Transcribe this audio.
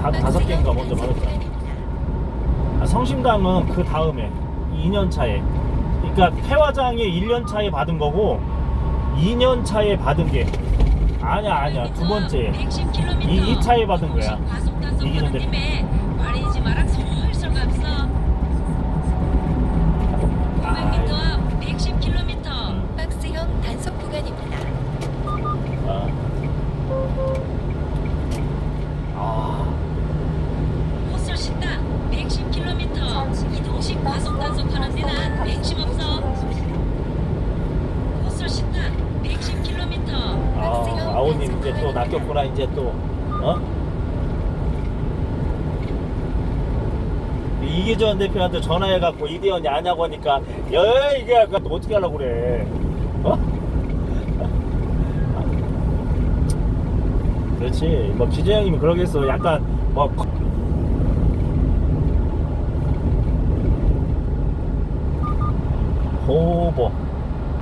다, 다섯 개인가 먼저 받았잖아. 아, 성심당은 그 다음에 2년 차에. 그러니까 폐화장이 1년 차에 받은 거고 2년 차에 받은 게 아니야 아니야 두 번째. 이- 이 차에 받은 거야. 이기 아, 아우님 이제 또 낚였구나 이제 또. 어? 이기전 대표한테 전화해갖고 이대현이 아냐고 하니까 야 이게 어떻게 하려고 그래? 어? 그렇지. 뭐 기재 형님이 그러겠어. 약간 뭐 不不不。